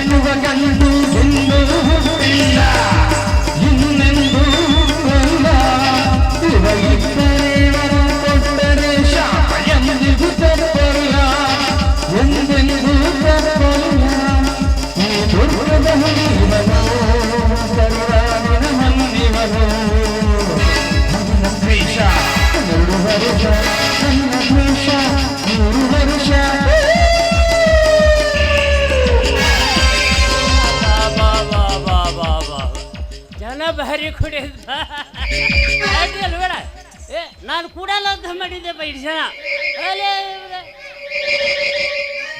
ಎನ್ನುವ ಗಂಡು ಎಂದು ಹುಟ್ಟಿಲ್ಲ ಇನ್ನೆಂದೂ ಹುಟ್ಟಲ್ಲ ಇವ ಇದ್ದರೆ ವರ ಕೊಟ್ಟರೆ ಶಾಪ ಎಂದಿಗೂ ತಪ್ಪಲ್ಲ ಎಂದೆಂದೂ ತಪ್ಪಲ್ಲ ಈ ದುರ್ಗದ ಹುಡುಗನು ಸರ್ವಾನಿನ ಮನ್ನಿವನು ನನ್ನ ದ್ವೇಷ ಮೂರು ವರ್ಷ ನನ್ನ ದ್ವೇಷ ಭಾರಿ ಕುಡಿಯೋದು. ಬೇಡ. ಏ ನಾನು ಕೂಡಲ್ಲ ಅಂತ ಮಾಡಿದ್ದೆ ಬೈ ಜನ.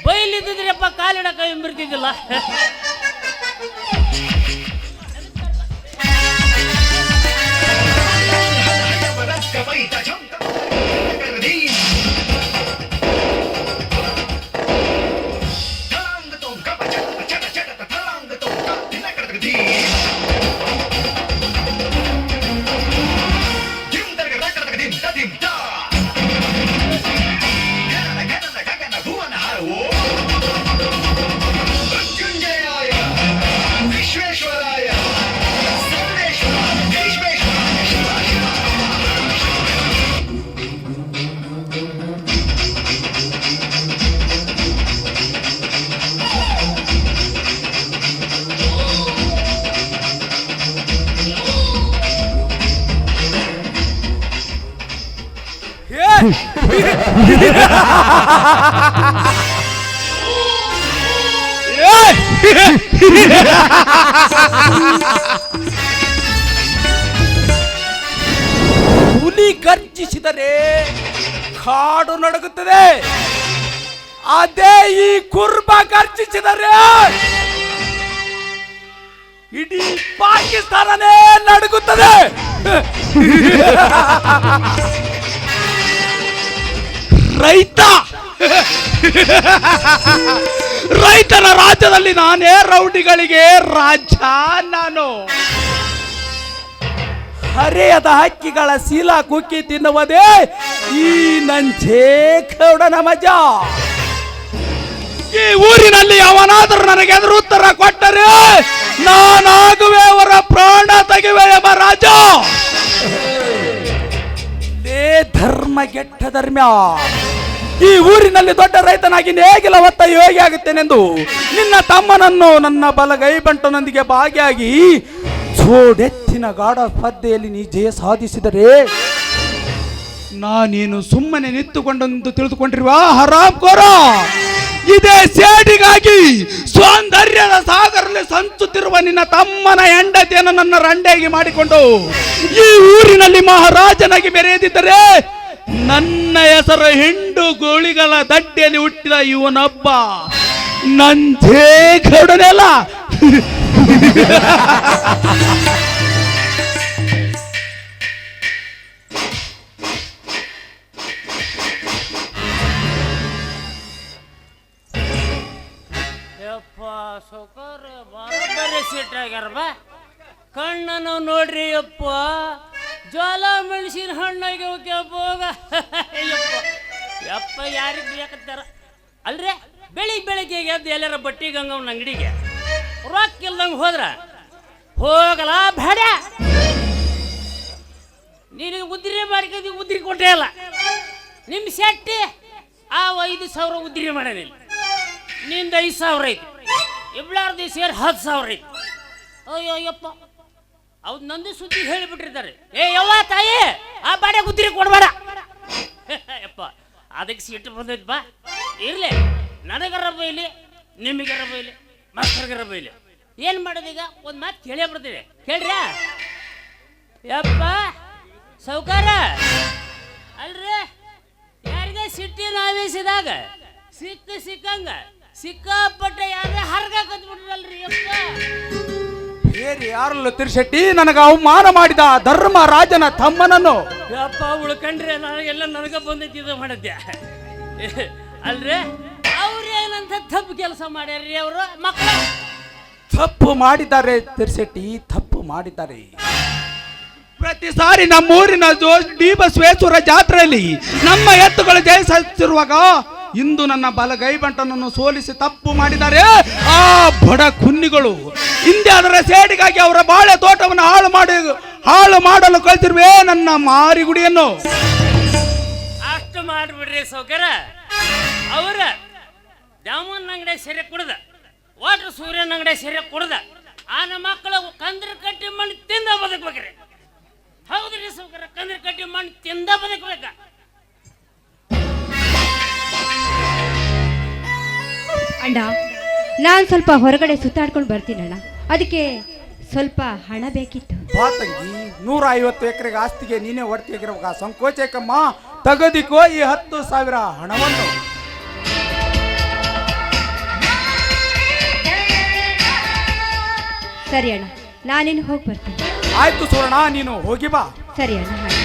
ಬೈಲಿದ್ದಿದ್ರಪ್ಪ ಕಾಲಿಡ ಕೈ ಬರ್ತಿದ್ದಿಲ್ಲ ಹುಲಿ ಗರ್ಜಿಸಿದರೆ ಕಾಡು ನಡುಗುತ್ತದೆ. ಅದೇ ಈ ಕುರ್ಬ ಗರ್ಜಿಸಿದರೆ ಇಡೀ ಪಾಕಿಸ್ತಾನನೇ ನಡುಗುತ್ತದೆ. ರೈತ. ರೈತನ ರಾಜ್ಯದಲ್ಲಿ ನಾನೇ ರೌಡಿಗಳಿಗೆ ರಾಜ ನಾನು. ಹರೆಯದ ಹಕ್ಕಿಗಳ ಶೀಲ ಕುಕ್ಕಿ ತಿನ್ನುವುದೇ ಈ ನಂಜೇಗೌಡನ ಮಜಾ ಈ ಊರಿನಲ್ಲಿ ಅವನಾದರೂ ನನಗೆ ಎದುರು ಉತ್ತರ ಕೊಟ್ಟರೆ ನಾನಾಗುವೆ ಅವರ ಪ್ರಾಣ ತೆಗೆವೆ ಎಂಬ ರಾಜ. ಲೇ ಧರ್ಮ ಕೆಟ್ಟ ಧರ್ಮ. ಈ ಊರಿನಲ್ಲಿ ದೊಡ್ಡ ರೈತನಾಗಿ ಹೇಗಿಲ್ಲ ಹೊತ್ತ ಯೋಗಿ ಆಗುತ್ತೇನೆಂದು? ನಿನ್ನ ತಮ್ಮನನ್ನು ನನ್ನ ಬಲಗೈ ಬಂಟನೊಂದಿಗೆ ಭಾಗಿಯಾಗಿ ಜೋಡೆತ್ತಿನ ಗಾಢ ಸ್ಪರ್ಧೆಯಲ್ಲಿ ನೀ ಜಯ ಸಾಧಿಸಿದರೆ ನಾನೇನು ಸುಮ್ಮನೆ ನಿಂತುಕೊಂಡೆಂದು ತಿಳಿದುಕೊಂಡಿರುವ ಹರಾಮ್ ಕೋರ? ಇದೇ ಸೇಡಿಗಾಗಿ ಸೌಂದರ್ಯದ ಸಾಗರಲ್ಲಿ ಸಂಚುತ್ತಿರುವ ನಿನ್ನ ತಮ್ಮನ ಹೆಂಡತಿಯನ್ನು ನನ್ನ ರಂಡೆಗೆ ಮಾಡಿಕೊಂಡು ಈ ಊರಿನಲ್ಲಿ ಮಹಾರಾಜನಾಗಿ ಮೆರೆಯದಿದ್ದರೆ ನನ್ನ ಹೆಸರು ಹಿಂಡು ಗೋಳಿಗಳ ದಡ್ಡಿಯಲ್ಲಿ ಹುಟ್ಟಿದ ಇವನೊಬ್ಬ. ನಂಜೇಗೌಡನೆಲ್ಲ ಯಪ್ಪ ಸೌಕರ್ ಬರೋಬ್ಬರಿ ಸೀಟ್ ಬಾ ಕಣ್ಣನ್ನು ನೋಡ್ರಿ ಯಪ್ಪ. ಜ್ವಾಲ ಮೆಣಸಿನ ಹಣ್ಣಾಗಿ ಹೋಗ ಯಪ್ಪ, ಯಾರಿಗೆ ಬೇಕತ್ತಾರ ಅಲ್ರಿ ಬೆಳಿಗ್ಗೆ ಬೆಳಿಗ್ಗೆ ಎದ್ದು ಎಲ್ಲಾರ ಬಟ್ಟಿ ಗಂಗವನ ಅಂಗಡಿಗೆ. ರೊಕ್ಕ ಇಲ್ದಂಗೆ ಹೋದ್ರ? ಹೋಗಲ್ಲ ಬೇಡ ನೀನು ಉದ್ರಿ ಮಾಡ್ಕೊಂಡು ಉದ್ರಿ ಕೊಟ್ಟೇ ಅಲ್ಲ. ನಿಮ್ಮ ಸೆಟ್ಟಿ ಆ ಐದು ಸಾವಿರ ಉದ್ರಿ ಮಾಡೇನಿಲ್ಲ ನಿಂದ ಐದು ಸಾವಿರ ಐತಿ. ಇಬ್ಳಾರ್ದು ಸೇರಿ ಹತ್ತು ಸಾವಿರ ಐತಿ. ಅಯ್ಯೋ, ಅಯ್ಯಪ್ಪ. ಅವ್ದು ನಂದು ಸುದ್ದಿ ಹೇಳಿಬಿಟ್ಟಿರ್ತಾರೆ. ಏ, ಯವ್ವ ತಾಯಿ, ಆ ಬಾಡೆ ಗುದ್ದಿರಿ ಕೊಡ್ಬೇಡ. ಯಪ್ಪ, ಅದಕ್ಕೆ ಸಿಟ್ಟು ಬಂದೈತ್ ಬಾ. ಇರ್ಲಿ, ನನಗರ ಬೈಲಿ, ನಿಮಗರ ಬೈಲಿ, ಮಕ್ಕಳಿಗರ ಬೈಲಿ. ಏನು ಮಾಡೋದೀಗ ಒಂದು ಮಾತು ಕೇಳೇ ಬಿಡ್ತೀವಿ ಕೇಳ್ರಿ. ಯಪ್ಪ, ಸೌಕಾರ. ಅಲ್ರಿ, ಯಾರಿಗೆ ಸಿಟ್ಟಿನ ನಾವೇಸಿದಾಗ ಸಿಕ್ಕ ಸಿಕ್ಕಂಗ. ಸಿಕ್ಕಾಪಟ್ಟೆ ಯಾರೇ ಹರ್ಗ ಕತ್ಬಿಟ್ರಲ್ರಿ ಯಪ್ಪ. ಬೇರೆ ಯಾರಲ್ಲೂ ತಿರ್ಶೆಟ್ಟಿ ನನಗೆ ಅವಮಾನ ಮಾಡಿದ ಧರ್ಮ ರಾಜನ ತಮ್ಮನನ್ನು. ಅಪ್ಪ ಉಳ್ಕಂಡ್ರೆ ನನಗೆಲ್ಲ ನನಗ ಬಂದೈತಿ ಇದು ಮಾಡಿದ್ದೆ ಅಲ್ರಿ? ಅವ್ರೇನಂತ ತಪ್ಪು ಕೆಲಸ ಮಾಡ್ಯಾರ್ರಿ ಅವರು? ಮಕ್ಕಳು ತಪ್ಪು ಮಾಡಿದ್ದಾರೆ ತಿರ್ಶೆಟ್ಟಿ ತಪ್ಪು ಮಾಡಿದ್ದಾರೆ. ಪ್ರತಿ ಸಾರಿ ನಮ್ಮೂರಿನ ಜೋ ಡಿ ಬಸವೇಶ್ವರ ಜಾತ್ರೆಯಲ್ಲಿ ನಮ್ಮ ಎತ್ತುಗಳು ಜಯಿಸುತ್ತಿರುವಾಗ ಇಂದು ನನ್ನ ಬಲಗೈ ಬಂಟನನ್ನು ಸೋಲಿಸಿ ತಪ್ಪು ಮಾಡಿದ್ದಾರೆ. ಆ ಬಡ ಕುನ್ನಿಗಳು ಹಿಂದೆ ಅದರ ಸೇಡಿಗಾಗಿ ಅವರ ಬಾಳೆ ತೋಟವನ್ನು ಹಾಳು ಮಾಡಿ, ಹಾಳು ಮಾಡಲು ಕಳ್ತಿರುವೆ ನನ್ನ ಮಾರಿಗುಡಿಯನ್ನು. ಅಷ್ಟು ಮಾಡಿಬಿಡ್ರಿ ಸೌಕರ ಅವರ ದ್ಯಾಮನ್ ಅಂಗಡಿ ಸೆರೆ ಕುಡ್ದ, ವಾಟರ್ ಸೂರ್ಯನ ಅಂಗಡಿ ಸೆರೆ ಕುಡ್ದ ಆನ ಕಂದ್ರ ಕಟ್ಟಿ ಮಣ್ಣು ತಿಂದ ಬದುಕ್ಬೇಕ್ರಿ. ಹೌದ್ರಿ ಸೌಕರ ಕಂದ್ರ ಕಟ್ಟಿ ಮಣ್ಣು ತಿಂದ ಬದುಕ್ಬೇಕ. ಅಣ್ಣ ನಾನು ಸ್ವಲ್ಪ ಹೊರಗಡೆ ಸುತ್ತಾಡ್ಕೊಂಡು ಬರ್ತೀನಣ್ಣ. ಅದಕ್ಕೆ ಸ್ವಲ್ಪ ಹಣ ಬೇಕಿತ್ತು. ಬಾ ತಂಗಿ ನೂರ ಐವತ್ತು ಎಕರೆಗೆ ಆಸ್ತಿಗೆ ನೀನೇ ಹೊಡ್ತಿಗಿರ್ಬೇಕ ಸಂಕೋಚಕಮ್ಮ ತಗದಿಕೋ ಈ ಹತ್ತು ಸಾವಿರ ಹಣವನ್ನು. ಸರಿ ಅಣ್ಣ ನಾನೇನು ಹೋಗಿ ಬರ್ತೀನಿ. ಆಯ್ತು ಸುವರ್ಣ ನೀನು ಹೋಗಿ ಬಾ. ಸರಿ ಅಣ್ಣ ಹಾಗೆ.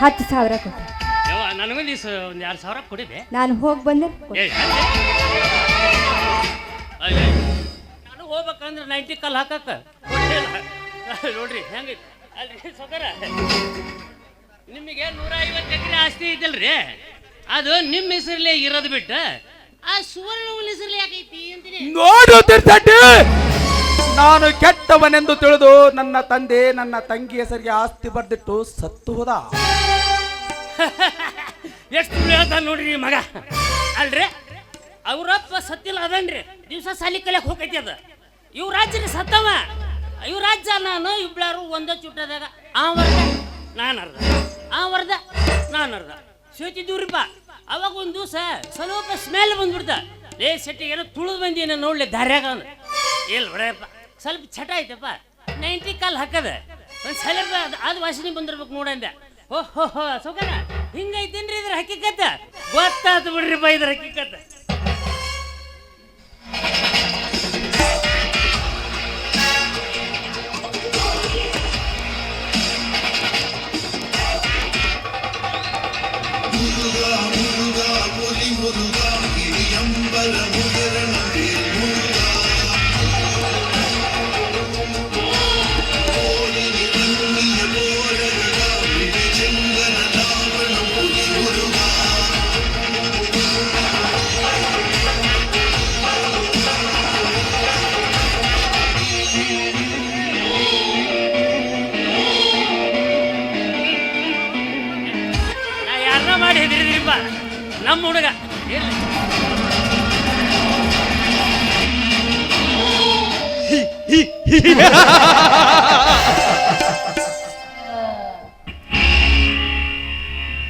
ಹತ್ತು ಸಾವಿರ ಕೊಟ್ಟೆ. ಯವ್ವ ನನಗೊಂದು ಒಂದು ಎರಡು ಸಾವಿರ ಕೊಡಿದೆ. ನಾನು ಹೋಗಿ ಬಂದೆ ನಾನು ಹೋಗ್ಬೇಕಂದ್ರೆ ನೈಂಟಿ ಕಲ್ ಹಾಕಕ್ಕ. ನೋಡ್ರಿ ಹೆಂಗೈತಿ ಅಲ್ರಿ ಸೊಕರ. ನಿಮಗೆ ನೂರ ಐವತ್ತು ಎಕರೆ ಆಸ್ತಿ ಐತಲ್ರಿ ಅದು ನಿಮ್ಮ ಹೆಸರಲ್ಲಿ ಇರೋದು ಬಿಟ್ಟು. ಆ ಸುವರ್ಣ ಹೆಸರಲ್ಲಿ ಯಾಕೈತಿ ಅಂತೀನಿ. ನೋಡು ನಾನು ಕೆಟ್ಟವನೆಂದು ತಿಳಿದು ನನ್ನ ತಂದೆ ನನ್ನ ತಂಗಿ ಹೆಸರಿಗೆ ಆಸ್ತಿ ಬರೆದಿಟ್ಟು ಸತ್ತು ಹೋದ. ಎಷ್ಟು ಹೇಳ್ತಾನೆ ನೋಡ್ರಿ ಮಗ. ಅಲ್ರಿ? ಅವರಪ್ಪ ಸತ್ತಿಲ್ಲ ಅದನ್ರಿ. ದಿವಸ ಸಾಲಿ ಕಲಿಯಕ್ ಹೋಗೈತಿ ಅದ. ಇವ್ ರಾಜ್ಯ ಸತ್ತವ. ಇವ್ ರಾಜ್ಯ ನಾನು, ಇಬ್ಳಾರು ಒಂದ ಚುಟ್ಟದಾಗ. ಆ ವರ್ದ, ನಾನು ಅರ್ಧ. ಆ ವರ್ದ, ನಾನು ಅರ್ಧ. ಸೋತಿದ್ದೀವ್ರಿಪ್ಪ ಅವಾಗ ಒಂದು ದಿವಸ ಸ್ವಲ್ಪ ಸ್ಮೆಲ್ ಬಂದ್ಬಿಡ್ತ. ಲೇ ಸೆಟ್ಟಿಗೆ ಏನೋ ತುಳಿದು ಬಂದಿ ನೋಡ್ಲಿ ದಾರ್ಯಾಗ ಅಂದ ಇಲ್ಲ ಸ್ವಲ್ಪ ಚಟ ಐತಪ್ಪ. ನೈಂಟಿ ಕಾಲ್ ಹಾಕದ. ಒಂದು ಸ್ವಲ್ಪ ಅದು ವಾಸನೆ ಬಂದಿರ್ಬೇಕು ನೋಡಂದೆ ಓಹ್, ಹೋ ಹೋ ಸೌಕರ್ಯ ಹಿಂಗೈತೇನ್ರಿ ಇದ್ರ ಹಕ್ಕಿಕತ್ತ ಗೊತ್ತಾತು ಬಿಡ್ರಿಪ್ಪ ಇದ್ರ ಹಕ್ಕಿಕತ್ತ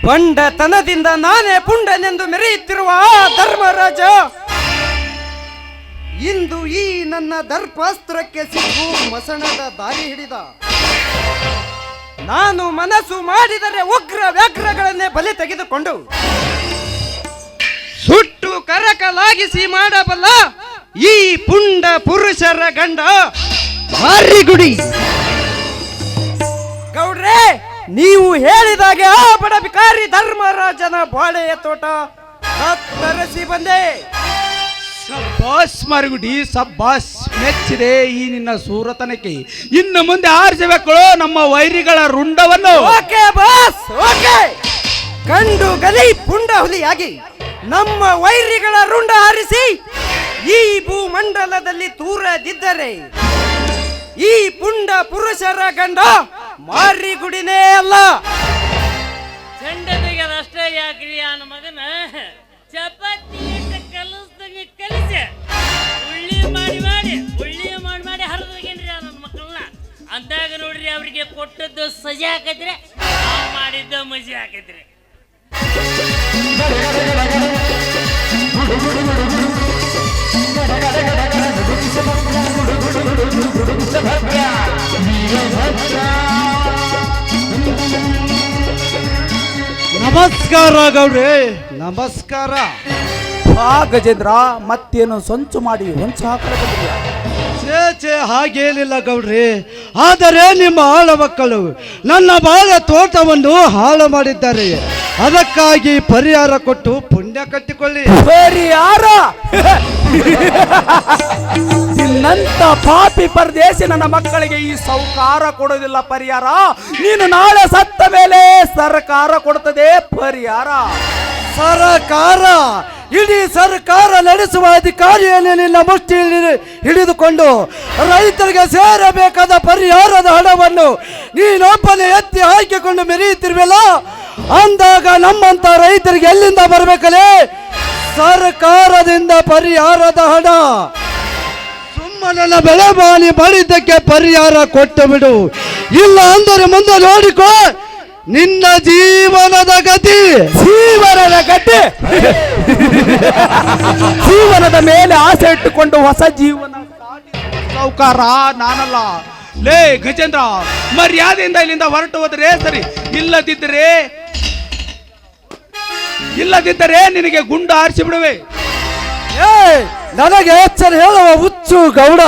ಬಂಡತನದಿಂದ ನಾನೇ ಪುಂಡನೆಂದು ಮೆರೆಯುತ್ತಿರುವ ಆ ಧರ್ಮರಾಜ, ಇಂದು ಈ ನನ್ನ ದರ್ಪಾಸ್ತ್ರಕ್ಕೆ ಸಿಕ್ಕು ಮಸಣದ ದಾರಿ ಹಿಡಿದ. ನಾನು ಮನಸ್ಸು ಮಾಡಿದರೆ ಉಗ್ರ ವ್ಯಾಘ್ರಗಳನ್ನೇ ಬಲಿ ತೆಗೆದುಕೊಂಡು ಸುಟ್ಟು ಕರಕಲಾಗಿಸಿ ಮಾಡಬಲ್ಲ ಈ ಪುಂಡ ಪುರುಷರ ಗಂಡ. ಭಾರಿ ಗುಡಿ ಗೌಡ್ರೆ ನೀವು ಹೇಳಿದಾಗೆ ಆ ಬಡ ಬಿಕಾರಿ ಧರ್ಮರಾಜನ ಬಾಳೆಯ ತೋಟ ತರಸಿ ಬಂದೆ. ಸಬ್ಬಾಸ್ ಮರಗುಡಿ ಸಬ್ಬಾಸ್ ಮೆಚ್ಚಿದೆ ಈ ನಿನ್ನ ಸೂರತನಕ್ಕೆ. ಇನ್ನು ಮುಂದೆ ಆರಿಸಬೇಕು ನಮ್ಮ ವೈರಿಗಳ ರುಂಡವನ್ನು. Okay boss okay. ಕಂಡು ಗಲಿ ಪುಂಡ ಹುಲಿಯಾಗಿ. ನಮ್ಮ ವೈರಿಗಳ ರುಂಡ ಹಾರಿಸಿ ಈ ಭೂಮಂಡಲದಲ್ಲಿ ತೂರದಿದ್ದರೆ ಈ ಪುಂಡ ಪುರುಷರ ಗಂಡ ಮಾರಿಗುಡಿನೇ ಅಲ್ಲ. ಚಂಡನಿಗೆ ಅಷ್ಟೇ ಯಾಕ್ರಿ ಅನ್ನೋ ಮಗನ? ಚಪಾತಿ ಕಲಿಸ್ದಂಗೆ ಕಲಿಸಿ. ಉಳ್ಳಿ ಮಾಡಿ ಮಾಡಿ ಉಳ್ಳಿ ಮಾಡಿ ಮಾಡಿ ಹರಿದ್ರಿ ನನ್ನ ಮಕ್ಕಳನ್ನ? ಅಂದಾಗ ನೋಡ್ರಿ ಅವರಿಗೆ ಕೊಟ್ಟದ್ದು ಸಜೆ ಹಾಕಿದ್ರೆ ಮಾಡಿದ್ದ ಮಜೆ ಹಾಕೈತ್ರಿ ನಮಸ್ಕಾರ ಗೌಡ್ರಿ. ನಮಸ್ಕಾರ. ಆ ಗಜೇಂದ್ರ ಮತ್ತೇನು ಸಂಚು ಮಾಡಿ ಹೊಂಚು ಹಾಕಲು ಛೇ ಹಾಗೇನಿಲ್ಲ ಗೌಡ್ರಿ. ಆದರೆ ನಿಮ್ಮ ಆಳ ಮಕ್ಕಳು ನನ್ನ ಬಾಳ ತೋಟವನ್ನು ಹಾಳು ಮಾಡಿದ್ದಾರೆ. ಅದಕ್ಕಾಗಿ ಪರಿಹಾರ ಕೊಟ್ಟು ಪುಣ್ಯ ಕಟ್ಟಿಕೊಳ್ಳಿ. ಪರಿಹಾರ? ನಂತ ಪಾಪಿ ಪರದೇಶಿ ನನ್ನ ಮಕ್ಕಳಿಗೆ ಈ ಸೌಕಾರ ಕೊಡೋದಿಲ್ಲ ಪರಿಹಾರ. ನೀನು ನಾಳೆ ಸತ್ತ ಮೇಲೆ ಸರ್ಕಾರ ಕೊಡ್ತದೆ ಪರಿಹಾರ. ಸರಕಾರ, ಇಡೀ ಸರ್ಕಾರ ನಡೆಸುವ ಅಧಿಕಾರಿಯನ್ನು ನಿನ್ನ ಮುಷ್ಟಿಯಲ್ಲಿ ಹಿಡಿದುಕೊಂಡು ರೈತರಿಗೆ ಸೇರಬೇಕಾದ ಪರಿಹಾರದ ಹಣವನ್ನು ನೀನೊಬ್ಬನೇ ಎತ್ತಿ ಹಾಕಿಕೊಂಡು ಮೆರೆಯುತ್ತಿರುವಲ್ಲ? ಅಂದಾಗ ನಮ್ಮಂತ ರೈತರಿಗೆ ಎಲ್ಲಿಂದ ಬರಬೇಕಲೇ? ಸರ್ಕಾರದಿಂದ ಪರಿಹಾರದ ಹಣ. ಸುಮ್ಮನೆಲ್ಲ ಬೆಳೆ ಬಾನಿ ಮಾಡಿದ್ದಕ್ಕೆ ಪರಿಹಾರ ಕೊಟ್ಟು ಬಿಡು. ಇಲ್ಲ ಅಂದರೆ ಮುಂದೆ ನೋಡಿಕೋ. ನಿನ್ನ ಜೀವನದ ಗತಿ. ಜೀವನದ ಗತಿ. ಜೀವನದ ಮೇಲೆ ಆಸೆ ಇಟ್ಟುಕೊಂಡು ಹೊಸ ಜೀವನ ಸಾವುಕಾರ ನಾನಲ್ಲ. ಲೇ ಗಜೇಂದ್ರ ಮರ್ಯಾದೆಯಿಂದ ಇಲ್ಲಿಂದ ಹೊರಟು ಹೋದ್ರೆ ಸರಿ. ಇಲ್ಲದಿದ್ದರೆ ಇಲ್ಲದಿದ್ದರೆ ನಿನಗೆ ಗುಂಡು ಆರಿಸಿ ಬಿಡುವೆ. ಏ ನನಗೆ ಎಚ್ಚರ ಹೇಳುವ ಹುಚ್ಚು ಗೌಡ.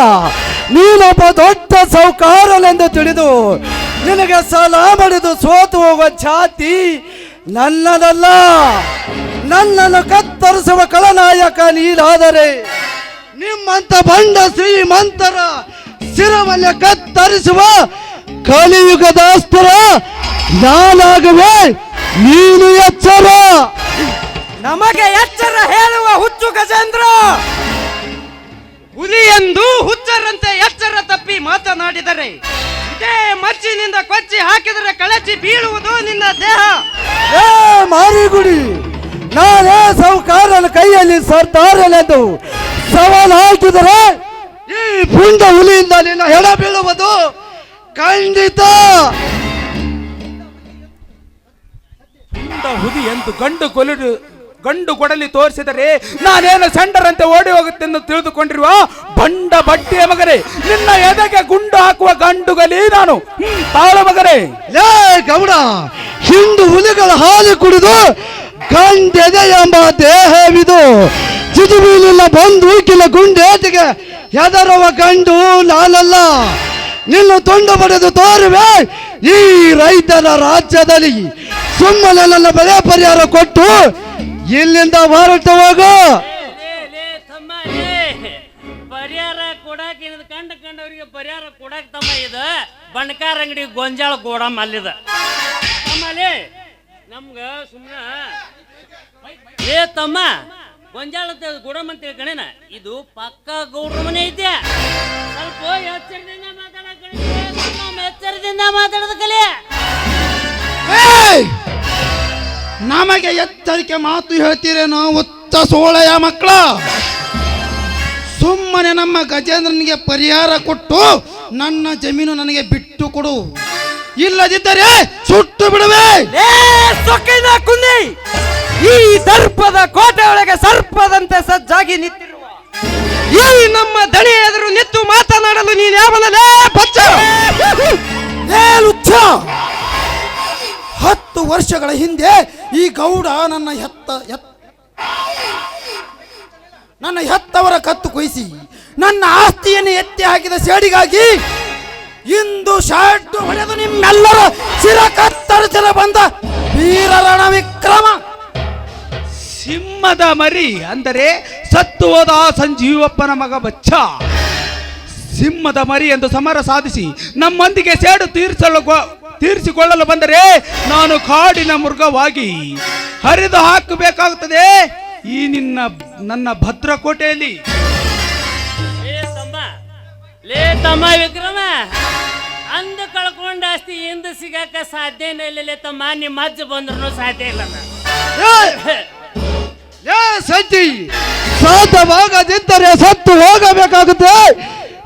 ನೀನೊಬ್ಬ ದೊಡ್ಡ ಸೌಕಾರನೆಂದು ತಿಳಿದು ನಿನಗೆ ಸಾಲ ಮಾಡಿದು ಸೋತು ಹೋಗುವ ಛಾತಿ ನನ್ನದಲ್ಲ. ನನ್ನನ್ನು ಕತ್ತರಿಸುವ ಕಳನಾಯಕ ನೀನಾದರೆ ನಿಮ್ಮಂತ ಬಂಡ ಶ್ರೀಮಂತರ ಶಿರವನ್ನ ಕತ್ತರಿಸುವ ಕಲಿಯುಗದ ಅಸ್ತ್ರ ನಾನಾಗುವೆ. ನೀನು ಎಚ್ಚರ. ನಮಗೆ ಎಚ್ಚರ ಹೇಳುವ ಹುಚ್ಚು ಗಜೇಂದ್ರ ಎಂದು ಹುಚ್ಚರಂತೆ ಎಚ್ಚರ ತಪ್ಪಿ ಮಾತನಾಡಿದರೆ. ಇದೇ ಮಚ್ಚಿನಿಂದ ಕೊಚ್ಚಿ ಹಾಕಿದರೆ ಕಳಚಿ ಬೀಳುವುದು ನಿನ್ನ ದೇಹ. ಏ ಮಾರಿಗುಡಿ ನಾನೇ ಸೌಕಾರನ ಕೈಯಲ್ಲಿ ಸರ್ತಾರನೆಂದು ಸವಾಲು ಹಾಕಿದರೆ ಈ ಪುಂಡ ಹುಲಿಯಿಂದ ನಿನ್ನ ಹೆಣ ಬೀಳುವುದು ಖಂಡಿತ. ಹುಲಿ ಹುದಿ ಎಂದು ಗಂಡು ಕೊಲಿಡು ಗಂಡು ಕೊಡಲಿ ತೋರಿಸಿದರೆ, ನಾನೇನು ಸೆಂಡರಂತೆ ಓಡಿ ಹೋಗುತ್ತೆಂದು ತಿಳಿದುಕೊಂಡಿರುವ ಬಂಡ ಬಟ್ಟೆಯ ಮಗನೇ, ನಿನ್ನ ಎದೆಗೆ ಗುಂಡು ಹಾಕುವ ಗಂಡುಗಲಿ ನಾನು. ತಾಳು ಮಗನೇ. ಲೇ ಗೌಡ, ಹಿಂದು ಹುಲಿಗಳ ಹಾಲು ಕುಡಿದು ಗಂಡೆದೆ ಎಂಬ ದೇಹವಿದು. ಚಿದುಬೀಲಿಲ್ಲ ಬಂದೂಕಿನ ಗುಂಡೇಟಿಗೆ ಎದರವ ಗಂಡು ನಾನಲ್ಲ ನಿನ್ನ ತೊಂಡ ಪಡೆದು ತೋರುವೆ. ಈ ರೈತರ ರಾಜ್ಯದಲ್ಲಿ ಸುಮ್ಮನೆ ನನ್ನ ಬೆಳೆ ಪರಿಹಾರ ಕೊಟ್ಟು ಇಲ್ಲಿಂದ ಹೊರಟು ಹೋಗು ಲೇ, ಲೇ, ತಮ್ಮ, ಲೇ. ಪರಿಹಾರ ಕೊಡಾಕ ಏನದು ಕಂಡ ಕಂಡವರಿಗೆ ಪರಿಹಾರ ಕೊಡಾಕ ತಮ್ಮ ಇದು. ಬಣ್ಕಾರ ಅಂಗಡಿ ಗೊಂಜಾಳ ಗೋಡಮ್ ಅಲ್ಲಿದ. ತಮ್ಮಲ್ಲಿ ನಮ್ಗ ಸುಮ್ಮನ ಏ ತಮ್ಮ. ಗೊಂಜಾಳ ಗೋಡಮ್ ಅಂತ ಕಣೇನ ಇದು ಪಕ್ಕ ಗೌಡ್ರ ಮನೆ ಐತೆ. ಸ್ವಲ್ಪ ಎಚ್ಚರದಿಂದ ಮಾತಾಡಕ್ಕೆ ಎಚ್ಚರದಿಂದ ಮಾತಾಡೋದ ಕಲೆ. ನಮಗೆ ಎಚ್ಚರಿಕೆ ಮಾತು ಹೇಳ್ತೀರೇನೋ ಉತ್ತ ಸೋಳೆಯ ಮಕ್ಕಳ. ಸುಮ್ಮನೆ ನಮ್ಮ ಗಜೇಂದ್ರನಿಗೆ ಪರಿಹಾರ ಕೊಟ್ಟು ನನ್ನ ಜಮೀನು ನನಗೆ ಬಿಟ್ಟು ಕೊಡು. ಇಲ್ಲದಿದ್ದರೆ ಸುಟ್ಟು ಬಿಡುವೆ. ಕುಂದಿ. ಈ ಸರ್ಪದ ಕೋಟೆ ಒಳಗೆ ಸರ್ಪದಂತೆ ಸಜ್ಜಾಗಿ ನಿಂತಿರುವ. ಈ ನಮ್ಮ ದಣಿ ಎದುರು ನಿಂತು ಮಾತನಾಡಲು ನೀನು ಯಾವನಲೇ ಬಚ್ಚ? ಏ ಲುಚ್ಚ! ಹತ್ತು ವರ್ಷಗಳ ಹಿಂದೆ ಈ ಗೌಡ ನನ್ನ ಹೆತ್ತ ಹೆತ್ತ ನನ್ನ ಹೆತ್ತವರ ಕತ್ತು ಕೊಯ್ಸಿ ನನ್ನ ಆಸ್ತಿಯನ್ನು ಎತ್ತಿ ಹಾಕಿದ ಸೇಡಿಗಾಗಿ ಇಂದು ಶಾಟು ಹೊಡೆದು ನಿಮ್ಮೆಲ್ಲರ ಶಿರ ಕತ್ತರಿಸಲ ಬಂದ ವೀರರಣ ವಿಕ್ರಮ ಸಿಂಹದ ಮರಿ ಅಂದರೆ ಸತ್ತು ಹೋದ ಸಂಜೀವಪ್ಪನ ಮಗ ಬಚ್ಚ. ಸಿಂಹದ ಮರಿ ಎಂದು ಸಮರ ಸಾಧಿಸಿ ನಮ್ಮೊಂದಿಗೆ ಸೇಡು ತೀರಿಸಲು ತೀರಿಸಿಕೊಳ್ಳಲು ಬಂದರೆ ನಾನು ಕಾಡಿನ ಮೃಗವಾಗಿ ಹರಿದು ಹಾಕಬೇಕಾಗುತ್ತದೆ. ಈ ನಿನ್ನ ನನ್ನ ಭದ್ರಕೋಟೆಯಲ್ಲಿ. ಲೇ ತಮ್ಮ ಲೇ ತಮ್ಮ ವಿಕ್ರಮ ಅಂದು ಕಳ್ಕೊಂಡ ಆಸ್ತಿ ಹಿಂದೆ ಸಿಗಾಕ ಸಾಧ್ಯನೇ ಇಲ್ಲ ತಮ್ಮ ನಿಮ್ಮ ಅಜ್ಜ ಬಂದ್ರು ಸಾಧ್ಯ ಇಲ್ಲ ಸಜ್ಜಿ ಸಾಧ್ಯವಾಗದಿದ್ದರೆ ಸತ್ತು ಹೋಗಬೇಕಾಗುತ್ತೆ.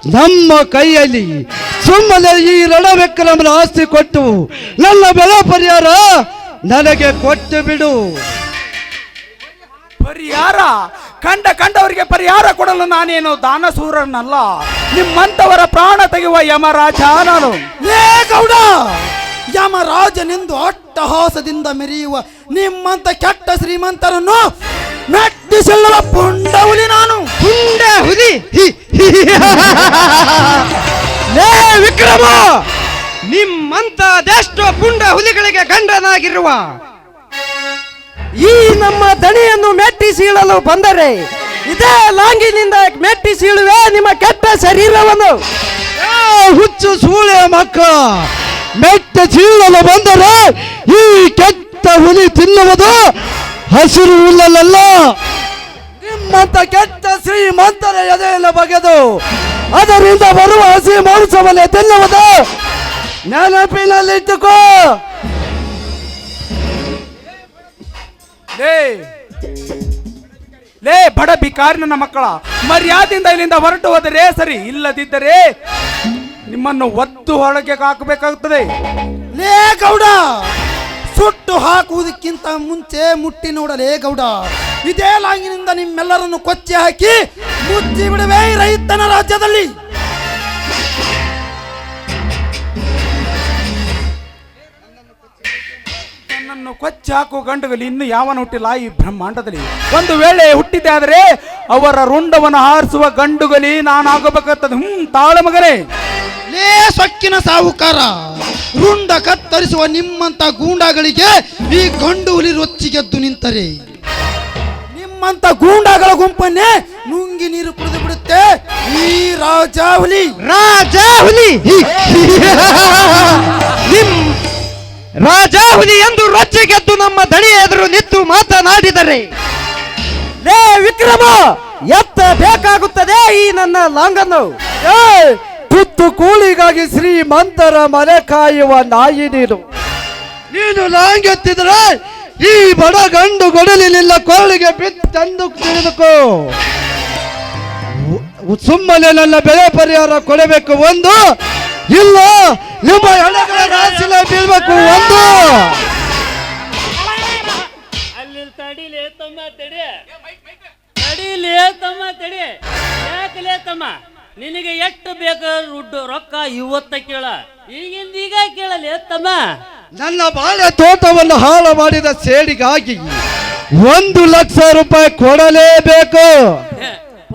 ನಮ್ಮ ಕೈಯಲ್ಲಿ ಸುಮ್ಮನೆ ಈ ರಣವಿಕ್ರಮನ ಆಸ್ತಿ ಕೊಟ್ಟು ನನ್ನ ಬೆಳೆ ಪರಿಹಾರ ನನಗೆ ಕೊಟ್ಟು ಬಿಡು. ಪರಿಹಾರ? ಕಂಡ ಕಂಡವರಿಗೆ ಪರಿಹಾರ ಕೊಡಲು ನಾನೇನು ದಾನಸೂರನಲ್ಲ? ನಿಮ್ಮಂತವರ ಪ್ರಾಣ ತೆಗೆಯುವ ಯಮರಾಜ ನಾನು. ಗೌಡ! ಯಮರಾಜನೆಂದು ಅಟ್ಟಹಾಸದಿಂದ ಮೆರೆಯುವ ನಿಮ್ಮಂತ ಕೆಟ್ಟ ಶ್ರೀಮಂತರನ್ನು ಮೆಟ್ಟಿಸಲ್ಲವ ಪುಂಡವುಲಿ ನಾನು. ಪುಂಡ ಹುಲಿ ಹಿ, ಹಿ, ಹಿ, ವಿಕ್ರಮ! ನಿಮ್ಮಂತ ಅದೆಷ್ಟೋ ಪುಂಡ ಹುಲಿಗಳಿಗೆ ಗಂಡನಾಗಿರುವ ಈ ನಮ್ಮ ದಣಿಯನ್ನು ಮೆಟ್ಟಿ ಸೀಳಲು ಬಂದರೆ ಇದೇ ಲಾಂಗಿನಿಂದ ಮೆಟ್ಟಿ ಸೀಳುವೆ ನಿಮ್ಮ ಕೆಟ್ಟ ಶರೀರವನ್ನು. ಹುಚ್ಚು ಸೂಳೆ ಮಕ್ಕ! ಮೆಟ್ಟ ಸೀಳಲು ಬಂದರೆ ಈ ಕೆಟ್ಟ ಹುಲಿ ತಿನ್ನುವುದು ಹಸಿರು ಹುಲ್ಲಲ್ಲ ನಿಮ್ಮಂತ ಕೆಟ್ಟ ಶ್ರೀಮಂತರ ಎದೆಯನ್ನು ಬಗೆದು ಅದರಿಂದ ಬರುವ ಹಸಿ ಮಾಂಸವನ್ನು ತಿನ್ನುವುದು ನೆನಪಿನಲ್ಲಿಟ್ಟುಕೋ. ಲೇ ಲೇ ಬಡ ಬಿಕಾರಿ ನನ್ನ ಮಕ್ಕಳ ಮರ್ಯಾದೆಯಿಂದ ಇಲ್ಲಿಂದ ಹೊರಟು ಹೋದರೆ ಸರಿ ಇಲ್ಲದಿದ್ದರೆ ನಿಮ್ಮನ್ನು ಒತ್ತು ಹೊರಗೆ ಹಾಕಬೇಕಾಗುತ್ತದೆ. ಲೇ ಗೌಡ! ಸುಟ್ಟು ಹಾಕುವುದಕ್ಕಿಂತ ಮುಂಚೆ ಮುಟ್ಟಿ ನೋಡಲೇ ಗೌಡ. ಇದೇ ಲಾಂಗಿನಿಂದ ನಿಮ್ಮೆಲ್ಲರನ್ನು ಕೊಚ್ಚಿ ಹಾಕಿ ಮುಚ್ಚಿ ಬಿಡುವೆ ರೈತನ ರಾಜ್ಯದಲ್ಲಿ. ತನ್ನನ್ನು ಕೊಚ್ಚಿ ಹಾಕುವ ಗಂಡುಗಳು ಇನ್ನು ಯಾವನ ಹುಟ್ಟಿಲ್ಲ ಈ ಬ್ರಹ್ಮಾಂಡದಲ್ಲಿ. ಒಂದು ವೇಳೆ ಹುಟ್ಟಿದೆ ಆದರೆ ಅವರ ರುಂಡವನ್ನು ಹಾರಿಸುವ ಗಂಡುಗಲಿ ನಾನು ಆಗಬೇಕಾಗ್ತದೆ ಹ್ಮ್, ತಾಳ ಮಗನೇ. ಲೇ ಸೊಕ್ಕಿನ ಸಾಹುಕಾರ ರುಂಡ ಕತ್ತರಿಸುವ ನಿಮ್ಮಂತ ಗೂಂಡಾಗಳಿಗೆ ಈ ಗಂಡು ಹುಲಿ ರೊಚ್ಚಿಗೆದ್ದು ನಿಂತರೆ ನಿಮ್ಮಂತ ಗೂಂಡಾಗಳ ಗುಂಪನ್ನೇ ನುಂಗಿ ನೀರು ಕುಡಿದು ಬಿಡುತ್ತೆ ಈ ರಾಜ ಹುಲಿ ರಾಜ ಹುಲಿ ನಿಮ್ ರಾಜ ಹುಲಿ ಎಂದು ರೊಚ್ಚಿಗೆದ್ದು ನಮ್ಮ ದಣಿ ಎದುರು ನಿಂತು ಮಾತನಾಡಿದರೆ ಲೇ ವಿಕ್ರಮ ಎತ್ತ ಬೇಕಾಗುತ್ತದೆ ಈ ನನ್ನ ಲಾಂಗನ್ನು ಏ, ತುತ್ತು ಕೂಲಿಗಾಗಿ ಶ್ರೀಮಂತರ ಮನೆ ಕಾಯುವ ನಾಯಿ ನೀನು. ನೀನು ಲಾಂಗೆತ್ತಿದ್ರೆ ಈ ಬಡ ಗಂಡು ಗೊಡಲಿನಿಲ್ಲ ಕೋಳಿಗೆ ಬಿತ್ತಂದು ತಿಳಿದುಕೋ ಉ- ಸುಮ್ಮನೆ ನನ್ನ ಬೆಳೆ ಪರಿಹಾರ ಕೊಡಬೇಕು ಒಂದು, ಇಲ್ಲ, ನಿಮ್ಮ ಹೆಣಗಳ ರಾಶಿಲ ಬೀಳ್ಬೇಕು ಒಂದು. ಅಲ್ಲಿ ತಡಿಲೇ ತಮ್ಮ ತಡಿ. ತಡಿಲೇ ತಮ್ಮ ತಡಿ. ಯಾಕಲೇ ತಮ್ಮ ನಿನಗೆ ಎಷ್ಟು ಬೇಕು ದುಡ್ಡು ರೊಕ್ಕ ಇವತ್ತ ಕೇಳ. ಈಗಿಂದ ಈಗ ಕೇಳಲೇ ತಮ್ಮ ನನ್ನ ಬಾಳೆ ತೋಟವನ್ನು ಹಾಳು ಮಾಡಿದ ಸೇಡಿಗಾಗಿ ಒಂದು ಲಕ್ಷ ರೂಪಾಯಿ ಕೊಡಲೇಬೇಕು.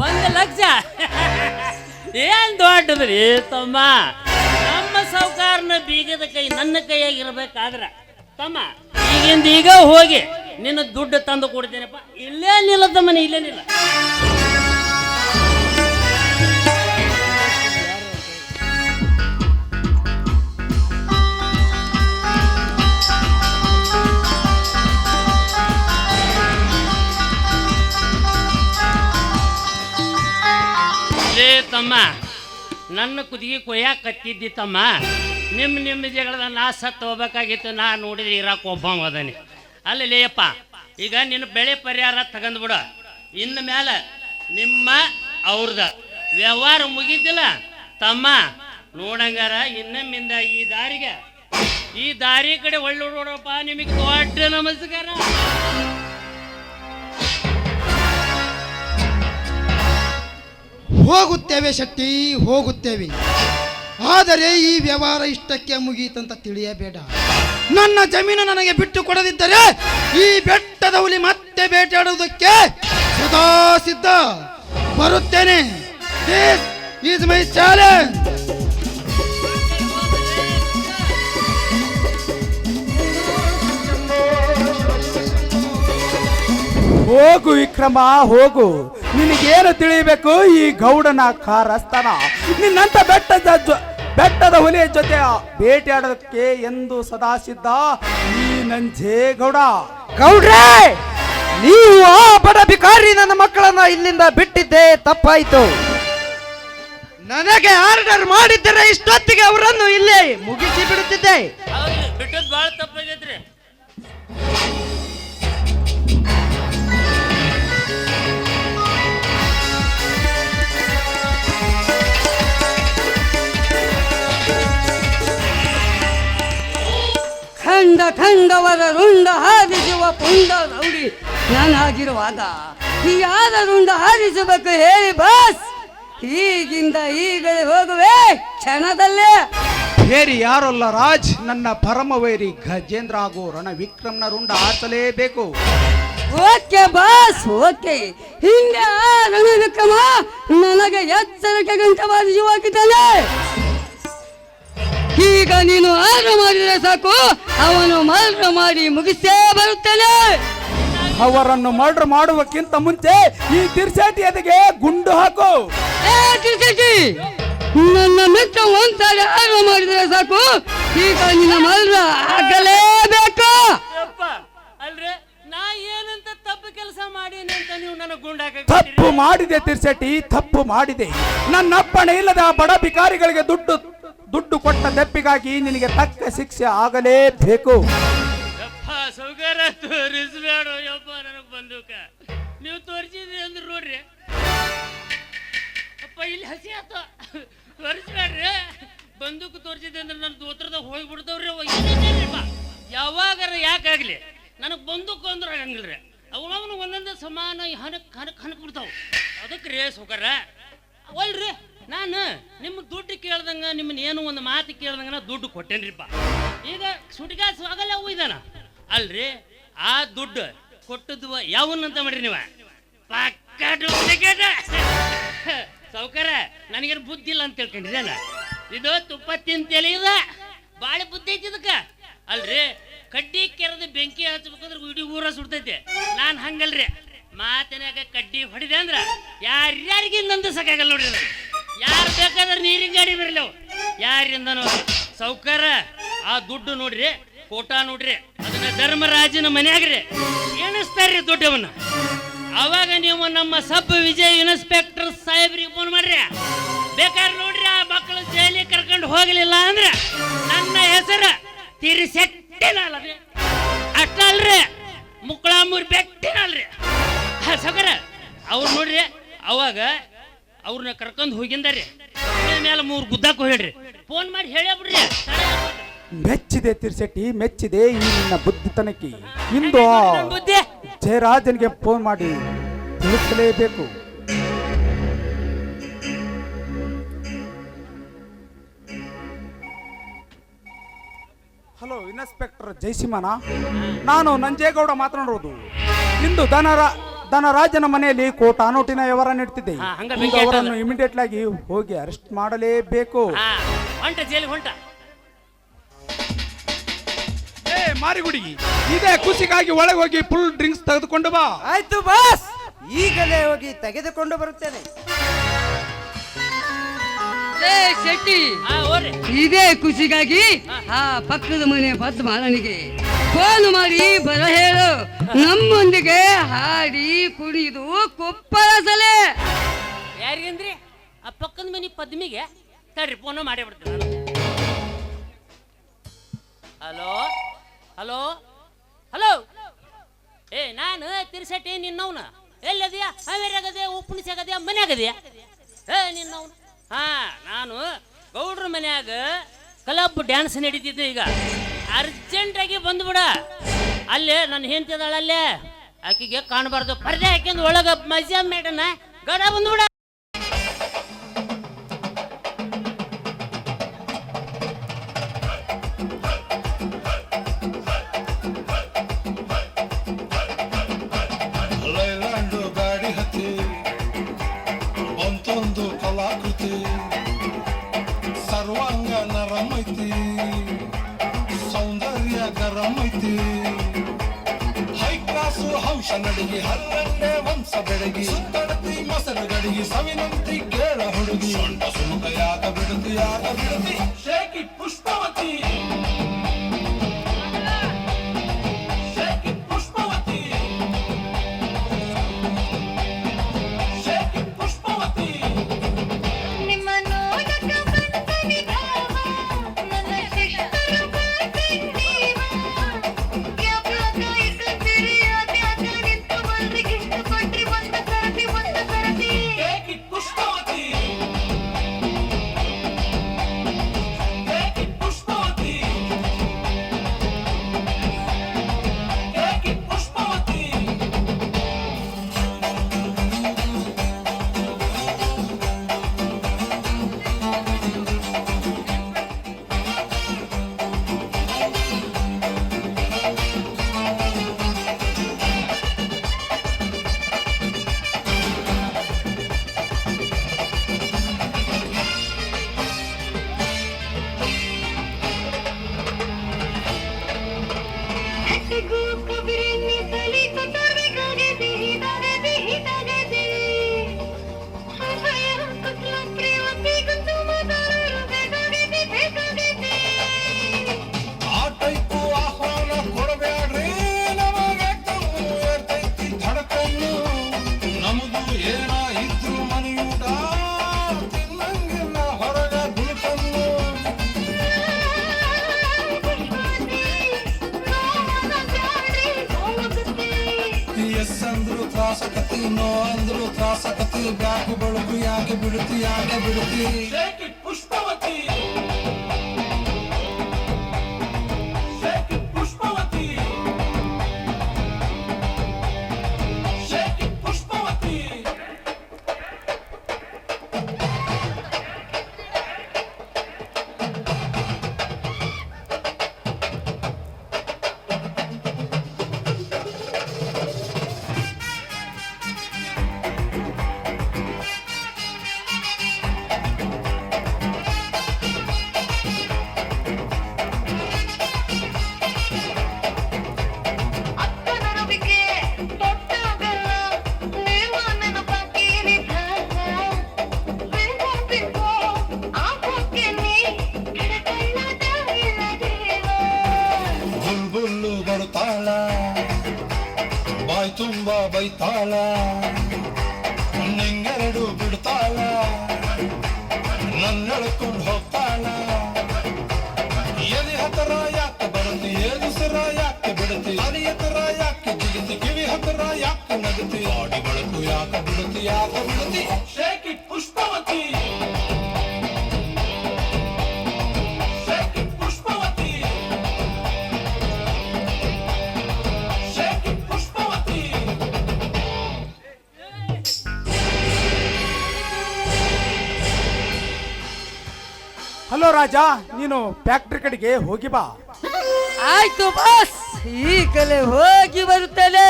ಒಂದು ಲಕ್ಷ? ಏನ್ ದೊಡ್ಡದ್ರಿ ತಮ್ಮ? ನಮ್ಮ ಸಾವುಕಾರನ ಬೀಗದ ಕೈ ನನ್ನ ಕೈಯಾಗಿರ್ಬೇಕಾದ್ರ ತಮ್ಮ ಈಗಿಂದ ಈಗ ಹೋಗಿ ನಿನ್ನ ದುಡ್ಡು ತಂದು ಕೊಡ್ತೇನೆಪ್ಪ. ಇಲ್ಲೇ ನಿಲ್ಲ ತಮ್ಮನ ಇಲ್ಲೇ ನಿಲ್ಲ. ತಮ್ಮ. ನನ್ನ ಕುದಿಗೆ ಕೊಯ್ಯಾಕ ಕತ್ತಿದ್ದಿ ತಮ್ಮ. ನಿಮ್ಮ ನಿಮ್ಮ ಜಗಳದ ನಾ ಸತ್ತು ಹೋಗ್ಬೇಕಾಗಿತ್ತು ನಾ ನೋಡಿದ್ರೆ ಇರಾಕ ಒಬ್ಬ ಅದನಿ. ಅಲ್ಲಿ ಈಗ ನಿನ್ನ ಬೆಳೆ ಪರಿಹಾರ ತಗೊಂಡ್ ಬಿಡು. ಇನ್ನು ಮೇಲೆ ನಿಮ್ಮ ಅವ್ರದ. ವ್ಯವಹಾರ ಮುಗಿದಿಲ್ಲ ತಮ್ಮ, ನೋಡಂಗಾರ ಇನ್ನಮ್ಮಿಂದ ಈ ದಾರಿಗೆ. ಈ ದಾರಿ ಕಡೆ ಒಳ್ಳೆ ನೋಡಪ್ಪ, ನಿಮಗೆ ದೊಡ್ಡ ನಮಸ್ಕಾರ. ಹೋಗುತ್ತೇವೆ ಶಕ್ತಿ, ಹೋಗುತ್ತೇವೆ. ಆದರೆ ಈ ವ್ಯವಹಾರ ಇಷ್ಟಕ್ಕೆ ಮುಗಿಯಿತಂತ ತಿಳಿಯಬೇಡ. ನನ್ನ ಜಮೀನು ನನಗೆ ಬಿಟ್ಟು ಕೊಡದಿದ್ದರೆ ಈ ಬೆಟ್ಟದ ಹುಲಿ ಮತ್ತೆ ಬೇಟೆಯಾಡುವುದಕ್ಕೆ ಸದಾ ಸಿದ್ಧ. ಬರುತ್ತೇನೆ. ಮೈ ಚಾಲೆಂಜ್ ಹೋಗು ವಿಕ್ರಮ, ಹೋಗು. ನಿನಗೇನು ತಿಳಿಬೇಕು? ಈ ಗೌಡನ ಕಾರಸ್ಥಾನ. ನಿನ್ನಂತ ಬೆಟ್ಟದ ಬೆಟ್ಟದ ಹುಲಿಯ ಜೊತೆ ಭೇಟಿಯಾಡೋದಕ್ಕೆ ಎಂದು ಸದಾ ಸಿದ್ಧ. ಈ ನಂಜೇಗೌಡ ಗೌಡ್ರೆ ನೀವು ಆ ಬಡ ಭಿಕಾರಿ ನನ್ನ ಮಕ್ಕಳನ್ನ ಇಲ್ಲಿಂದ ಬಿಟ್ಟಿದ್ದೆ ತಪ್ಪಾಯ್ತು. ನನಗೆ ಆರ್ಡರ್ ಮಾಡಿದ್ದರೆ ಇಷ್ಟೊತ್ತಿಗೆ ಅವರನ್ನು ಇಲ್ಲೇ ಮುಗಿಸಿ ಬಿಡುತ್ತಿದ್ದೆ. ಬಿಟ್ಟದ್ ಬಹಳ ತಪ್ಪಾಗೈತ್ರಿ. ಖಂಡ ಕಂಡವರ ರುಂಡ ಹಾರಿಸುವ ಪುಂಡ ರೌಡಿ ನಾನಾಗಿರುವಾಗ ಯಾರ ರುಂಡ ಹಾರಿಸಬೇಕು ಹೇಳಿ ಬಾಸ್. ಈಗಿಂದ ಈಗಲೇ ಹೋಗುವೆ ಕ್ಷಣದಲ್ಲೇ. ಹೇರಿ ಯಾರಲ್ಲ ರಾಜ್ ನನ್ನ ಪರಮವೈರಿ ಗಜೇಂದ್ರ ಹಾಗೂ ರಣ ವಿಕ್ರಮ್ನ ರುಂಡ ಹಾಸಲೇಬೇಕು ಓಕೆ ಬಾಸ್ ಓಕೆ. ಹಿಂದೆ ರಣವಿಕ್ರಮ ನನಗೆ ಎಚ್ಚರಿಕೆ ಗಂಟವಾದ ಜೀವಾಗಿದ್ದಾನೆ ಈಗ ನೀನು ಆರು ಮಾಡಿದರೆ ಸಾಕು ಅವನು ಮರ್ಡರ್ ಮಾಡಿ ಮುಗಿಸೇ ಬರುತ್ತಾನೆ. ಅವರನ್ನು ಮರ್ಡರ್ ಮಾಡುವಕ್ಕಿಂತ ಮುಂಚೆ ಈ ತಿರ್ಸೇಟಿ ಎದೆಗೆ ಗುಂಡು ಹಾಕು. ಏ ನನ್ನ ಮಿತ್ರ ಒಂದ್ಸಾರಿ ಆರು ಮಾಡಿದ್ರೆ ಸಾಕು ಈಗ ನಿನ್ನ ಮರ್ಡರ್ ಆಗಲೇಬೇಕು ಯಪ್ಪ ಅಲ್ರಿ ನಾ ಏನಂತ ತಪ್ಪು ಕೆಲಸ ಮಾಡೀನಿ ಅಂತ ನೀವು ನನಗೆ ಗುಂಡಾಕ ತಪ್ಪು ಮಾಡಿದೆ ತಿರ್ಸೆಟ್ಟಿ ತಪ್ಪು ಮಾಡಿದೆ. ನನ್ನ ನನ್ನಪ್ಪಣೆ ಇಲ್ಲದ ಆ ಬಡ ಭಿಕಾರಿಗಳಿಗೆ ದುಡ್ಡು ದುಡ್ಡು ಕೊಟ್ಟ ತೆಪ್ಪಿಗಾಗಿ ನಿನಗೆ ತಕ್ಕ ಶಿಕ್ಷೆ ಆಗಲೇಬೇಕು. ಯಪ್ಪ ಸೌಕರ್ಯ ತೋರಿಸ್ಬೇಡ ಯಪ್ಪ ನನಗೆ ಬಂದೂಕ. ನೀವು ತೋರಿಸಿದ್ರಿ ಅಂದ್ರೆ ನೋಡ್ರಿ. ಅಪ್ಪ ಇಲ್ಲಿ ಹಸಿ ಆತ. ತೋರಿಸ್ಬೇಡ್ರಿ. ಬಂದೂಕು ತೋರಿಸಿದ್ರಿ ಅಂದ್ರೆ ನನ್ನ ದೋತ್ರದಾಗ ಅವ ಏನೇನಿಲ್ಲಪ್ಪ ಯಾವಾಗಾರ ಯಾಕಾಗ್ಲಿ? ನನಗೆ ಬಂದೂಕ್ ಅಂದ್ರೆ ಆಗಂಗಿಲ್ರಿ. ಅವನವನು ಒಂದೊಂದು ಸಮಾನ ಹನಕ್ ಹನಕ್ ಹನಕ್ ಬಿಡ್ತಾವ. ಅದಕ್ಕೆ ರೇ ಸೋಕರ ಒಳ್ರಿ, ನಾನು ನಿಮ್ಮ ದುಡ್ಡು ಕೇಳ್ದಂಗ, ನಿಮ್ಮನ್ನ ಏನು ಒಂದು ಮಾತು ಕೇಳ್ದಂಗ ನಾ ದುಡ್ಡು ಕೊಟ್ಟೇನ್ರಿಪ್ಪ. ಈಗ ಸುಟಿಗಾಸು ಆಗಲ್ಲ ಒಯ್ದಾನ ಅಲ್ರಿ, ಆ ದುಡ್ಡು ಕೊಟ್ಟದ್ದು ಯಾವನ್ನಂತ ಮಾಡ್ರಿ ನೀವ? ಪಕ್ಕ ಡೂಪ್ಲಿಕೇಟ್ ಸೌಕರ ನನಗೇನು ಬುದ್ಧಿ ಇಲ್ಲ ಅಂತ ತಿಳ್ಕೊಂಡಿದ್ದೇನ ಇದು ತುಪ್ಪ ತಿಂತೇಲಿ ಇದ. ಬಾಳೆ ಬುದ್ಧಿ ಐತಿ ಇದಕ್ಕ. ಅಲ್ರಿ ಕಡ್ಡಿ ಕೆರೆದು ಬೆಂಕಿ ಹಚ್ಬೇಕಂದ್ರೆ ಇಡೀ ಊರ ಸುಡ್ತೈತೆ. ನಾನು ಹಂಗಲ್ರಿ. ಮಾತಿನಾಗ ಕಡ್ಡಿ ಹೊಡಿದೆ ಅಂದ್ರ ಯಾರ್ಯಾರಿಗೆ ನಂದು ಸಾಕಾಗಲ್ಲ ನೋಡ್ರಿ. ಯಾರು ಬೇಕಾದ್ರೆ ನೀರಿನ ಗಾಡಿ ಬರಲಿ ಅವು. ಯಾರಿಂದನೂ ಸೌಕರ, ಆ ದುಡ್ಡು ನೋಡ್ರಿ, ಕೋಟ ನೋಡ್ರಿ, ಅದನ್ನ ಧರ್ಮರಾಜನ ಮನೆಯಾಗ್ರಿ ಎಣಿಸ್ತಾರ್ರಿ ದುಡ್ಡವನ್ನ. ಅವಾಗ ನೀವು ನಮ್ಮ ಸಬ್ ವಿಜಯ್ ಇನ್ಸ್ಪೆಕ್ಟರ್ ಸಾಹೇಬ್ರಿಗೆ ಫೋನ್ ಮಾಡ್ರಿ. ಬೇಕಾದ್ರೆ ನೋಡ್ರಿ ಆ ಮಕ್ಕಳು ಜೈಲಿಗೆ ಕರ್ಕೊಂಡು ಹೋಗಲಿಲ್ಲ ಅಂದ್ರೆ ನನ್ನ ಹೆಸರು ತಿರಿಸೆಟ್ಟಿನಲ್ರಿ ಅಷ್ಟಲ್ರಿ ಮುಕ್ಕಳಾಮೂರ್ ಬೆಟ್ಟಿನಲ್ರಿ. ಸಗರ ಅವ್ರು ನೋಡ್ರಿ ಅವಾಗ ಅವ್ರನ್ನ ಕರ್ಕೊಂಡು ಹೋಗಿಂದಾರಿ. ಮೇಲೆ ಮೂರು ಗುದ್ದಾಕ್ ಹೇಳ್ರಿ ಫೋನ್ ಮಾಡಿ ಹೇಳೇ ಬಿಡ್ರಿ. ಮೆಚ್ಚಿದೆ ತಿರ್ಸೆಟ್ಟಿ ಮೆಚ್ಚಿದೆ ಈ ನಿನ್ನ ಬುದ್ಧಿತನಕ್ಕೆ. ಇಂದು ಜಯರಾಜನಿಗೆ ಫೋನ್ ಮಾಡಿ ತಿಳಿಸಲೇಬೇಕು. ಹಲೋ ಇನ್ಸ್ಪೆಕ್ಟರ್ ಜಯಸಿಂಹನ ನಾನು ನಂಜೇಗೌಡ ಮಾತನಾಡುವುದು. ಇಂದು ದನರ ಧನರಾಜನ ಮನೆಯಲ್ಲಿ ಕೋಟಾ ನೋಟಿನ ವ್ಯವಹಾರ ನೀಡ್ತಿದ್ದೆ ಹಾ, ಹಂಗ ಇಂದು ಬೆಂಕಿ ಅವರನ್ನು ಇಮಿಡಿಯೇಟ್ ಆಗಿ ಹೋಗಿ ಅರೆಸ್ಟ್ ಮಾಡಲೇಬೇಕು. ಹಾ ಹೊಂಟ ಜೈಲಿಗೆ ಹೊಂಟ. ಏ ಮಾರಿಗುಡಿ ಇದೇ ಖುಷಿಗಾಗಿ ಒಳಗೆ ಹೋಗಿ ಫುಲ್ ಡ್ರಿಂಕ್ಸ್ ತೆಗೆದುಕೊಂಡು ಬಾ. ಆಯ್ತು ಬಾಸ್ ಈಗಲೇ ಹೋಗಿ ತೆಗೆದುಕೊಂಡು ಬರುತ್ತೇನೆ. ಏ ಶೆಟ್ಟಿ. ಇದೇ ಖುಷಿಗಾಗಿ ಆ ಪಕ್ಕದ ಮನೆ ಪದ್ಮಾರನಿಗೆ ಫೋನ್ ಮಾಡಿ ಬರ ಹೇಳು. ನಮ್ಮೊಂದಿಗೆ ಹಾಡಿ ಕುಣಿದು ಸಲೆ ಯಾರಿಗಂದ್ರಿ? ಆ ಪಕ್ಕದ ಮನೆ ಪದ್ಮಿಗೆ ತಡ್ರಿ ಫೋನ್ ಮಾಡೇ ಬಿಡ್ತೀನಿ ನಾನು. ಹಲೋ? ಹಲೋ? ಹಲೋ? ಏ ನಾನು ತಿರ್ಸಟ್ಟಿ ನಿನ್ನವನ. ಎಲ್ಲದಿಯಾ? ಹಾವೇರಿಯಾಗದೆ ಮನೆ ಮನ್ಯಾಗದೆಯಾ? ಏ ನಿನ್ನವನು. ಹಾ, ನಾನು ಗೌಡ್ರ ಮನ್ಯಾಗ ಕ್ಲಬ್ ಡ್ಯಾನ್ಸ್ ನಡೀತಿದ್ದೆ ಈಗ. ಅರ್ಜೆಂಟಾಗಿ ಬಂದ್ಬಿಡ ಅಲ್ಲೇ ನನ್ನ ಹೆಂಡತಿ ಅಲ್ಲೇ ಆಕಿಗೆ ಕಾಣಬಾರ್ದು. ಪರ್ದೆ ಹಾಕ್ಯಂದು ಒಳಗ ಮಜಾ ಮೇಡನ ಗಡ ಬಂದ್ಬಿಡ ಬೆಳಗಿ ಹೋಗ್ತಾಳ ಎಲಿ ಹತರ ಯಾಕೆ ಬರುತ್ತಿ? ಏದುಸರ ಯಾಕೆ ಬಿಡುತ್ತಿ? ಅಲಿ ಹತರ ಯಾಕೆ ಜಿಗಿತಿ? ಕಿವಿ ಹತರ ಯಾಕೆ ನಗುತ್ತಿ? ಬಾಡಿ ಬಳಕು ಯಾಕೆ ಬಿಡುತ್ತಿ? ಯಾಕೆ ಬಿಡುತ್ತಿ? ರಾಜ ನೀನು ಫ್ಯಾಕ್ಟ್ರಿ ಕಡೆಗೆ ಹೋಗಿ ಬಾ. ಆಯ್ತು ಬಾಸ್ ಈಗಲೇ ಹೋಗಿ ಬರುತ್ತೇನೆ.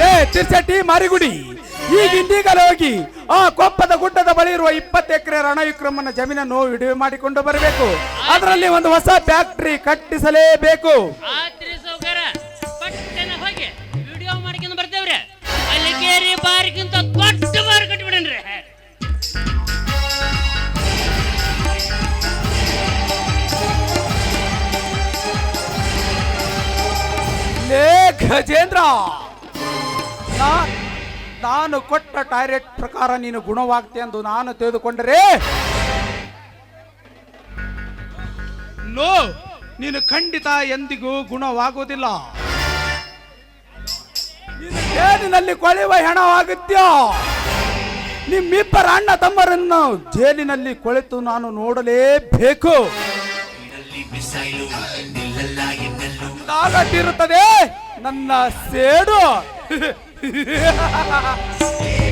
ಲೇ ತಿರ್ಸಟ್ಟಿ ಮಾರಿಗುಡಿ. ಈಗ ಇಂದೀಗಲೇ ಹೋಗಿ ಆ ಕೊಪ್ಪದ ಗುಡ್ಡದ ಬಳಿ ಇರುವ ಇಪ್ಪತ್ತು ಎಕರೆ ರಣವಿಕ್ರಮನ ಜಮೀನನ್ನು ವಿಡಿಯೋ ಮಾಡಿಕೊಂಡು ಬರಬೇಕು. ಅದರಲ್ಲಿ ಒಂದು ಹೊಸ ಫ್ಯಾಕ್ಟ್ರಿ ಕಟ್ಟಿಸಲೇಬೇಕು. ನಾನು ಕೊಟ್ಟ ಡೈರೆಕ್ಟ್ ಪ್ರಕಾರ ನೀನು ಗುಣವಾಗ್ತೆ ಎಂದು ನಾನು ತಿಳಿದುಕೊಂಡರೆ ನೋ ನೀನು ಖಂಡಿತ ಎಂದಿಗೂ ಗುಣವಾಗುವುದಿಲ್ಲ. ಜೇಲಿನಲ್ಲಿ ಕೊಳೆಯುವ ಹೆಣವಾಗುತ್ತೋ ನಿಮ್ಮಿಬ್ಬರ ಅಣ್ಣ ತಮ್ಮರನ್ನು ಜೇಲಿನಲ್ಲಿ ಕೊಳೆತು ನಾನು ನೋಡಲೇಬೇಕು. ನಾಗಟ್ಟಿರುತ್ತದೆ ನನ್ನ ಸೇಡು. Yeah!